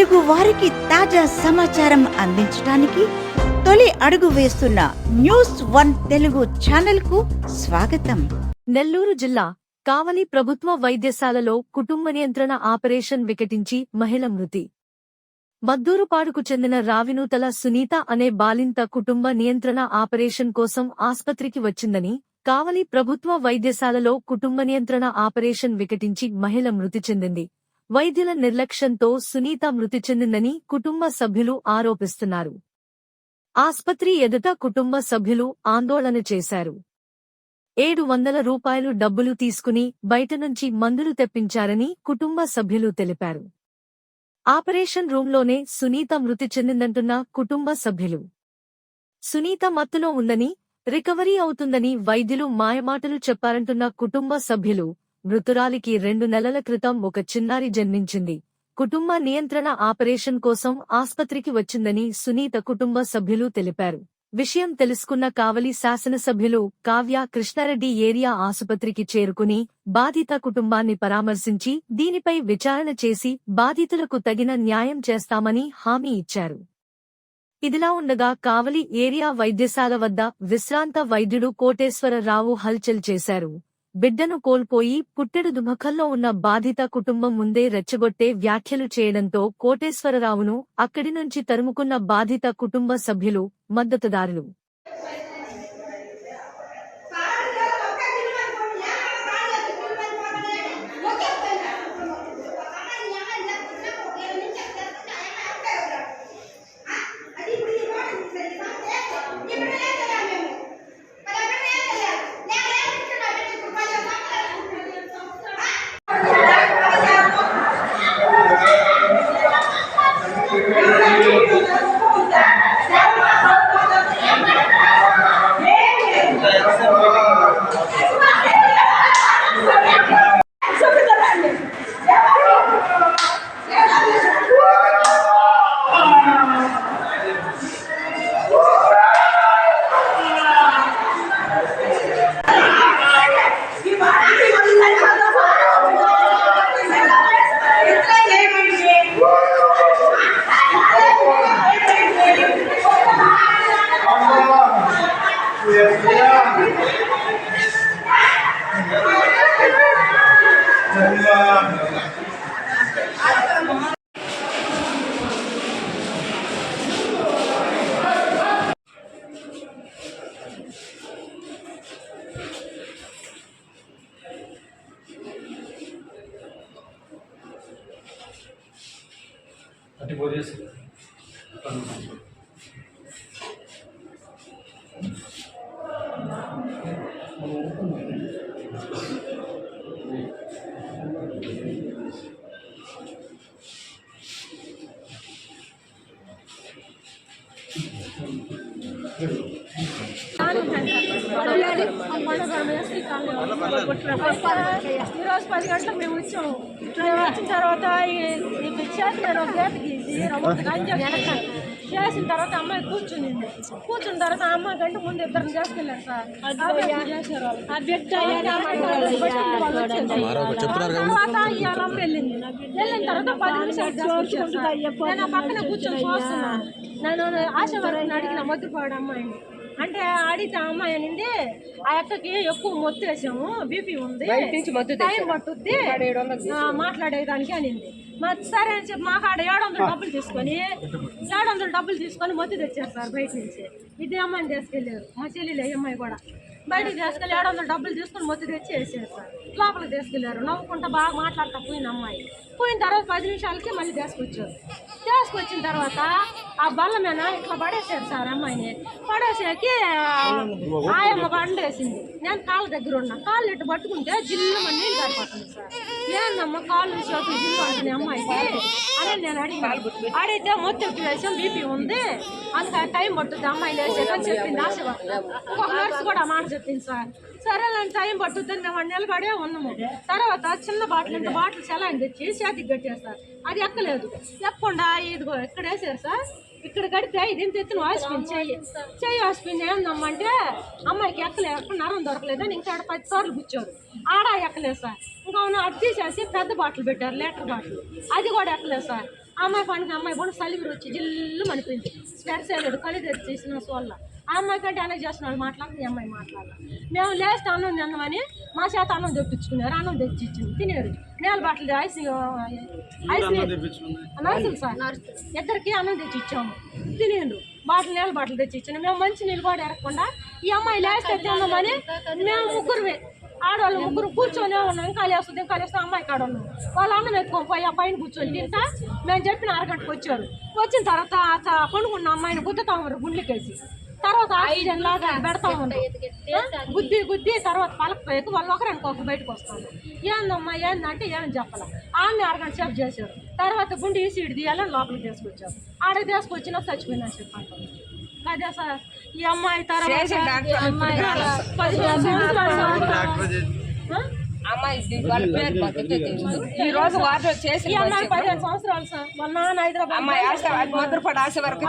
తెలుగు వారికి తాజా సమాచారం అందించడానికి తొలి అడుగు వేస్తున్న న్యూస్ వన్ తెలుగు ఛానల్కు స్వాగతం. నెల్లూరు జిల్లా కావలి ప్రభుత్వ వైద్యశాలలో కుటుంబ నియంత్రణ ఆపరేషన్ వికటించి మహిళ మృతి. మద్దూరుపాడుకు చెందిన రావినూతల సునీత అనే బాలింత కుటుంబ నియంత్రణ ఆపరేషన్ కోసం ఆస్పత్రికి వచ్చిందని కావలి ప్రభుత్వ వైద్యశాలలో కుటుంబ నియంత్రణ ఆపరేషన్ వికటించి మహిళ మృతి చెందింది. వైద్యుల నిర్లక్ష్యంతో సునీత మృతి చెందిందని కుటుంబ సభ్యులు ఆరోపిస్తున్నారు. ఆస్పత్రి ఎదుట కుటుంబ సభ్యులు ఆందోళన చేశారు. ఏడు వందల రూపాయలు డబ్బులు తీసుకుని బయట నుంచి మందులు తెప్పించారని కుటుంబ సభ్యులు తెలిపారు. ఆపరేషన్ రూంలోనే సునీత మృతి చెందిందంటున్న కుటుంబ సభ్యులు. సునీత మత్తులో ఉందని రికవరీ అవుతుందని వైద్యులు మాయమాటలు చెప్పారంటున్న కుటుంబ సభ్యులు మృతురాలికి రెండు నెలల క్రితం ఒక చిన్నారి జన్మించింది. కుటుంబ నియంత్రణ ఆపరేషన్ కోసం ఆస్పత్రికి వచ్చిందని సునీత కుటుంబ సభ్యులు తెలిపారు. విషయం తెలుసుకున్న కావలి శాసనసభ్యులు కావ్య కృష్ణారెడ్డి ఏరియా ఆసుపత్రికి చేరుకుని బాధిత కుటుంబాన్ని పరామర్శించి దీనిపై విచారణ చేసి బాధితులకు తగిన న్యాయం చేస్తామని హామీ ఇచ్చారు. ఇదిలా ఉండగా కావలి ఏరియా వైద్యశాల వద్ద విశ్రాంత వైద్యుడు కోటేశ్వరరావు హల్చల్ చేశారు. బిడ్డను కోల్పోయి పుట్టెడు దుమఖల్లో ఉన్న బాధిత కుటుంబం ముందే రెచ్చగొట్టే వ్యాఖ్యలు చేయడంతో కోటేశ్వరరావును అక్కడి నుంచి తరుముకున్న బాధిత కుటుంబ సభ్యులు మద్దతుదారులు. Thirty four years. ఈరోజు పది గంటలకు మేము వచ్చాము వచ్చిన తర్వాత ఈ- ఈ చేసిన గేట్ గీసి చేసిన తర్వాత అమ్మాయి కూర్చుని కూర్చున్న తర్వాత అమ్మాయి కంటే ముందు ఇద్దరిని చేసుకెళ్ళారు సార్ తర్వాత ఈ అమ్మ వెళ్ళింది వెళ్ళిన తర్వాత పది నిమిషాలు పక్కన కూర్చొని చూస్తున్నాను నేను ఆశ వరకు అడిగిన మొద్దుపాడు అమ్మాయిని అంటే అడిగితే అమ్మాయి అనింది ఆ అక్కకి ఎక్కువ మొత్తు వేసాము బీపీ ఉంది టైం పట్టుద్ది మాట్లాడేదానికి అనింది. మరి సరే అని చెప్పి మాకు ఆడ ఏడు వందలు డబ్బులు తీసుకొని ఏడు వందలు డబ్బులు తీసుకొని మొత్తు తెచ్చారు సార్ బయట నుంచి. ఇది అమ్మాయిని తీసుకెళ్ళారు. మా చెల్లెలు అమ్మాయి కూడా. బయటికి తీసుకెళ్ళి ఏడు వందలు డబ్బులు తీసుకొని మొత్తు తెచ్చి వేసారు సార్. లోపలికి తీసుకెళ్ళారు నవ్వుకుంటా బాగా మాట్లాడుతూ పోయిన అమ్మాయి. పోయిన తర్వాత పది నిమిషాలకి మళ్ళీ తీసుకొచ్చారు తీసుకొచ్చిన తర్వాత ఆ బల్ల మీద ఇట్లా పడేసారు సార్ అమ్మాయిని. పడేసాకి ఆయమ్మ పండేసింది నేను కాళ్ళ దగ్గర ఉన్నా. కాళ్ళు ఇట్టు పట్టుకుంటే జిల్లు మన నీళ్ళు కారిపోతుంది సార్. ఏందమ్మ కాళ్ళు చేతులు జిల్లు అంటుంది అమ్మాయికి? అని నేను అడిగాను అడిగితే మొత్తం వేసాం బీపీ ఉంది. అంత టైం పట్టుద్ది. అమ్మాయి లేచాక అని చెప్పింది. ఆశ ఒక నర్స్ కూడా మాట చెప్పింది సార్. సరే నేను టైం పట్టుద్దని మేము పడే ఉన్నాము. తర్వాత చిన్న బాటిల్ ఇంత బాటిల్ సెలాన్ తెచ్చి చేతికి సార్. అది ఎక్కలేదు. ఎక్కకుండా ఇదిగో ఇక్కడ వేసారు సార్. ఇక్కడ కడితే ఇదేం ఇంత ఎత్తున వాసిపోయింది చెయ్యి చెయ్యి వాసిపోయింది ఏందమ్మంటే అమ్మాయికి ఎక్కలే ఎక్కడ నరం దొరకలేదని ఇంకా ఆడ పది సార్లు కూర్చోరు. ఆడ ఎక్కలేదు సార్. ఇంకా అవును అది తీసేసి పెద్ద బాటిల్ పెట్టారు లీటర్ బాటిల్. అది కూడా ఎక్కలేదు సార్. అమ్మాయి పండుగ అమ్మాయి కూడా సలివిరి వచ్చి జిల్లు మనిపోయింది స్పెట్స్ వేయలేడు కళ్ళు తెచ్చేసిన వల్ల ఆ అమ్మాయి కంటే అనే చేస్తున్నాడు మాట్లాడుతుంది ఈ అమ్మాయి మాట్లాడాలి మేము లేస్తే అన్నం తిన్నామని మా చేత అన్నం తెప్పించుకున్నారు అన్నం తెచ్చి ఇచ్చింది తినేరు. నేల బట్టలు ఐస్ ఐస్ నర్సులు సార్. ఇద్దరికి అన్నం తెచ్చి ఇచ్చాము. తినేండు బాటిల్ నీళ్ళ బాటిల్ తెచ్చి ఇచ్చాను మేము మంచి నీళ్ళు కూడా ఎరగకుండా ఈ అమ్మాయి లేస్తే తిన్నామని మేము ముగ్గురు ఆడవాళ్ళు ముగ్గురు కూర్చొని ఉన్నాం ఇంకా లేస్తుంది ఇంకా లేస్తే అమ్మాయి కాడ ఉన్నాం. వాళ్ళ అన్నం ఎత్తుకొని పోయి ఆ పైన కూర్చొని తింటా. మేము చెప్పిన అరగంటకు వచ్చారు. వచ్చిన తర్వాత పండుకున్న అమ్మాయిని గుద్దుతా ఉన్నారు గుండెకేసి. తర్వాత ఆక్సిజన్ లాగా పెడతా ఆ? గుద్ది గుద్ది తర్వాత పలకపోయి వాళ్ళు ఒకరికి ఒకరు బయటకు వస్తారు. ఏందమ్మా ఏందంటే ఏమని చెప్పాల. ఆమె అరగంట సేపు చేశారు. తర్వాత గుండె ఈసి ఇటు తీయాలని లోపలికి తీసుకొచ్చారు. ఆడ తీసుకొచ్చినా అదే సార్ ఈ అమ్మాయి తర్వాత ఈ అమ్మాయి ఈ రోజు ఈ అమ్మాయి పదిహేను సంవత్సరాలు సార్. వాళ్ళ నాన్న హైదరాబాద్ అమ్మాయి ఆశ మధురపడి ఆశ వరకు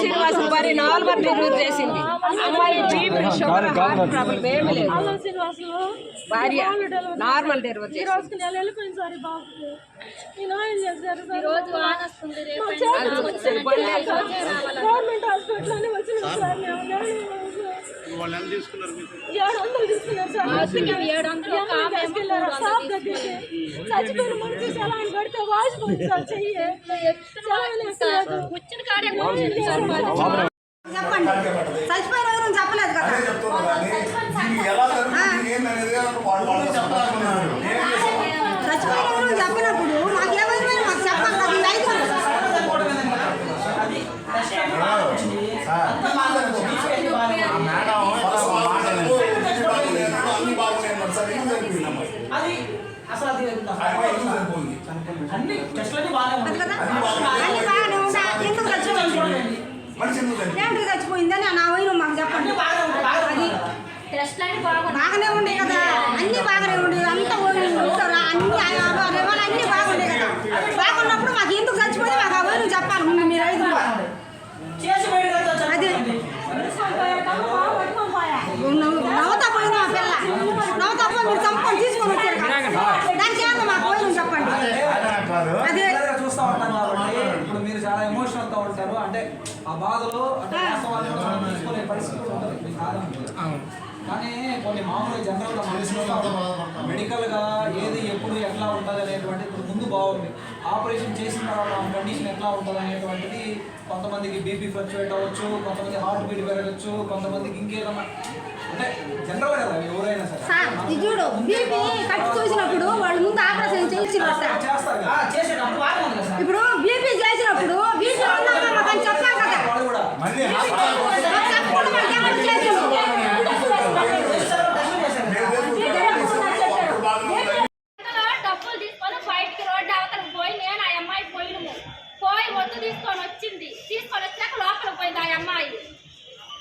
శ్రీనివాసం వారి నాలుగు చేసింది. అమ్మాయి బీపీ షుగర్ హార్ట్ ప్రాబ్లం ఏమీ లేదు. అల్లం శ్రీనివాసులు భార్య నార్మల్ డెలివరీ ఈ రోజుకి నెల వెళ్ళిపోయింది సార్ ఈ బాబుకి. ఈ నాయన చేశారు సార్. రోజు వాన వస్తుంది రేపు గవర్నమెంట్ హాస్పిటల్ అని వచ్చినాం సార్ మేము లేవు సార్. వాళ్ళు ఎంత తీసుకున్నారు మీకు ఏడు వందలు తీసుకున్నారు సార్ హాస్పిటల్ ఏడు వందలు ఒక ఆమె ఏమో తీసుకెళ్ళారు షాప్ దగ్గరికి చచ్చిపోయిన మనిషి సెలవులు కడితే వాసిపోయింది సార్ చెయ్యి సెలవులు ఎక్కలేదు. వచ్చిన కాడే కూర్చుంది సార్ మాది. చెప్పండి చచ్చిపోయిన ఎవరు చెప్పలేదు కదా అదే చెప్తున్నారు కానీ దీనికి ఎలా జరుగుతుంది ఏందనేది వాళ్ళు వాళ్ళు చెప్తున్నారు చచ్చిపోయిన ఎవరు చెప్పినప్పుడు మాకు ఏమైనా మాకు చెప్పాలి కదా ఈ ఐదు ఆ మేడం వాళ్ళ మాట వినండి. అన్ని బాగున్నాయి మరి సార్ ఏం జరిగింది అమ్మాయి అది అసలు అది ఆ అమ్మాయి ఏం సరిపోయింది అన్ని టెస్టులన్నీ బాగానే అది ఉన్నాయి కదా అన్ని బాగానే ఉంటా ఎందుకు చచ్చిపోయింది ఏమిటి చచ్చిపోయిందని నా వైను మాకు చెప్పండి. అది బాగానే ఉండే. కదా. అన్ని బాగానే ఉండే. అంతా ఉంటారా అన్ని రేవాళ్ళు అన్ని బాగుండే కదా బాగున్నప్పుడు మాకు ఎందుకు చచ్చిపోయింది మాకు ఆ వైను చెప్పాలి ముందు మీరు ఐదు చేసి బయటకు వెళ్తా అది నవ్వు- నవ్వుతా పోయింది ఆ పిల్ల నవ్వుతా పోయి మీరు చంపుకొని తీసుకొని వచ్చారు కదా. దానికి ఏమో మాకు పోయిన చెప్పండి ఆయన అంటారు అదే రెగ్యులర్గా చూస్తూ ఉంటాం కాబట్టి ఇప్పుడు మీరు చాలా ఎమోషనల్తో ఉంటారు అంటే ఆ బాధలో అంటే తీసుకునే పరిస్థితి ఉంటుంది. కానీ కొన్ని మామూలుగా జనరల్గా మనం చూస్తాం. మెడికల్గా ఏది ఎప్పుడు ఎట్లా ఉంటుంది అనేటువంటిది ఇప్పుడు ముందు బాగుంది. ఆపరేషన్ చేసిన తర్వాత ఆ కండిషన్ ఎట్లా ఉంటుంది అనేటువంటిది కొంతమందికి బీపీ ఫ్లక్చువేట్ అవ్వచ్చు కొంతమంది హార్ట్ బీట్ పెరగచ్చు కొంతమందికి ఇంకేదన్నా అంటే జనరల్ కదా ఎవరైనా సరే. సార్ ఇది చూడు బీపీ కట్టి చూసినప్పుడు వాళ్ళు ముందు ఆపరేషన్ చేసి సార్ చేస్తారు కదా. చేసేటప్పుడు బాగానే ఉంది కదా సార్. ఇప్పుడు బీపీ చేసినప్పుడు బీపీ ఉన్నాక మాకు అని చెప్పాలి కదా వాళ్ళు కూడా మళ్ళీ హాస్పిటల్ మాకు చెప్పకుండా మనకి ఎవరు చేసిండు? అప్పుడు బాగానే ఉంది. ఇంతలో డబ్బులు తీసుకొని బయటికి రోడ్డు అవతలకు పోయి నేను ఆ అమ్మాయి పోయినము పోయి వద్దు తీసుకొని వచ్చింది తీసుకొని వచ్చాక లోపలికి పోయింది ఆ అమ్మాయి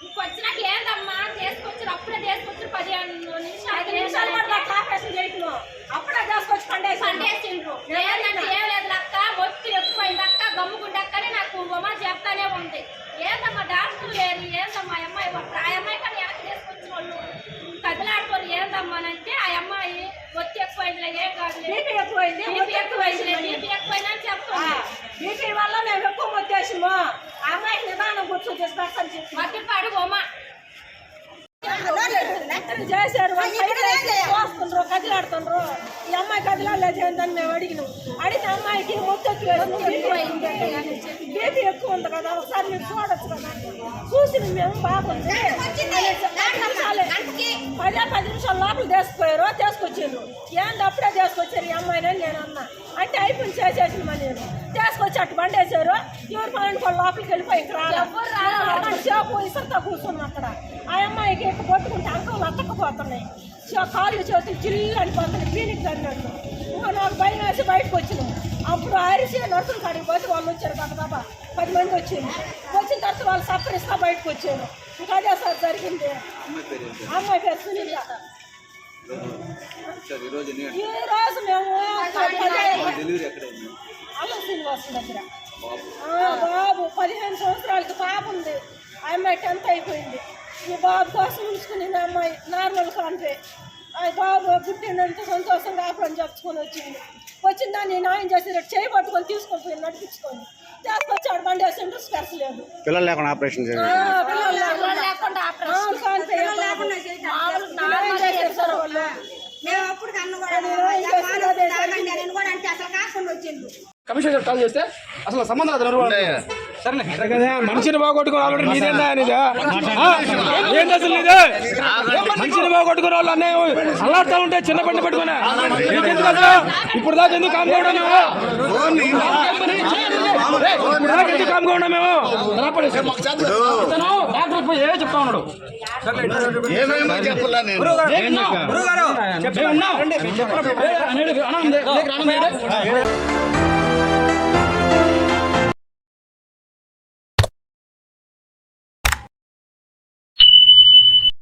ఇంకొచ్చినాక ఏందమ్మా తీసుకొచ్చారు అప్పుడే తీసుకొచ్చారు పదిహేను నిమిషాలు నిమిషాలు కూడా మాకు ఆపరేషన్ చేయకుండా అప్పుడే తీసుకొచ్చి పండేసి పండేసిండ్రు ఏంటంటే ఏం లేదు లక్క ఒత్తి ఎక్కువైంది అక్క గమ్ముకుండక్కనే నాకు ఉమా చెప్తానే ఉంది ఏందమ్మా డాక్టర్ లేరు ఏందమ్మా ఆ అమ్మాయి ఒక- ఆ అమ్మాయి కానీ వెనక్కి తీసుకొచ్చిన వాళ్ళు కదిలాడుకోరు ఏందమ్మా అని అంటే ఆ అమ్మాయి ఒత్తి ఎక్కువైందిలే ఏం కాదు బీపీ ఎక్కువైంది బీపీ ఎక్కువైందిలే బీపీ ఎక్కువైంది అని చెప్తుంది బీపీ వల్ల మేము ఎక్కువ వచ్చేసాము ఆ అమ్మాయికి నిదానం కూర్చొని తీసుకొస్తాను మట్టి పాడు బొమ్మ. చేశారు. పోస్తుండ్రు కదిలాడుతుండ్రు ఈ అమ్మాయి కదిలాడలేదు ఏందని మేము అడిగినాం. అడిగితే అమ్మాయికి మొత్తు బీపీ ఎక్కువ ఉంది కదా ఒకసారి మీరు చూడొచ్చు కదా. చూసి మేము బాగుంది. పదే పది నిమిషాలు లోపల తీసుకుపోయారు తీసుకొచ్చిండ్రు. ఏంది అప్పుడే తీసుకొచ్చారు ఈ అమ్మాయిని అని నేను అన్నా. అంటే అయిపోయింది చేసేసింది మరి నేను. తీసుకొచ్చి అటు బండేశారు. ఎవరు వాళ్ళు లోపలికి వెళ్ళిపోయి ఇక్కడ రాలేదు. సేపు కూర్చున్నాం అక్కడ. ఆ అమ్మాయికి ఎక్కువ కొట్టుకుంటే అంకలు అత్తకపోతున్నాయి. చే- కాళ్ళు చేతులు చిల్లు అనిపోతున్నాయి క్లినిక్ అన్నట్టు ఇంకా నాకు భయం వేసి బయటకు వచ్చినాం అప్పుడు అరిసి నర్సుల కాడికి పోతే వాళ్ళు వచ్చారు బాబా పది మంది వచ్చింది వచ్చిన తర్వాత వాళ్ళు సప్పరిస్తా బయటకు వచ్చారు. ఇంకా అదే సార్ జరిగింది. అమ్మాయి పేరు సునీత. ఈ రోజు మేము అల్లం శ్రీనివాసం దగ్గర. ఆ, బాబు పదిహేను సంవత్సరాలకి పాప ఉంది. ఆ అమ్మాయి టెన్త్ అయిపోయింది. ఈ బాబు కోసం ఉంచుకునింది అమ్మాయి. నార్మల్ కాన్పే ఆ బాబు పుట్టినంత సంతోషంగా ఆపడం చెప్పుకొని వచ్చింది వచ్చిన దాన్ని న్యాయం చేసి రేపు చేయి పట్టుకొని తీసుకొని పోయి నడిపించుకొని తీసుకొచ్చాడు. బండి వేసిండ్రు స్పెర్స్ లేదు. పిల్లలు లేకుండా ఆపరేషన్ కమిషన్ కాల్ చేస్తే అసలు సంబంధం మనిషిని బాగొట్టుకుని వాళ్ళు నీదేందా నీదే ఏంది అసలు నీదే మనిషిని బాగొట్టుకుని వాళ్ళు అన్నీ అల్లాడుతూ ఉంటే చిన్న బండి పెట్టుకున్నా నీకెందుకు అసలు ఇప్పుడు దాకా ఎందుకు కామ్ మేము ఏయ్, ఇప్పుడు దాకా ఎందుకు కామ్ కూడా మేము రాపడేసి. ఇతను డాక్టర్ పోయి ఏ చెప్తా ఉన్నాడు చెప్పలా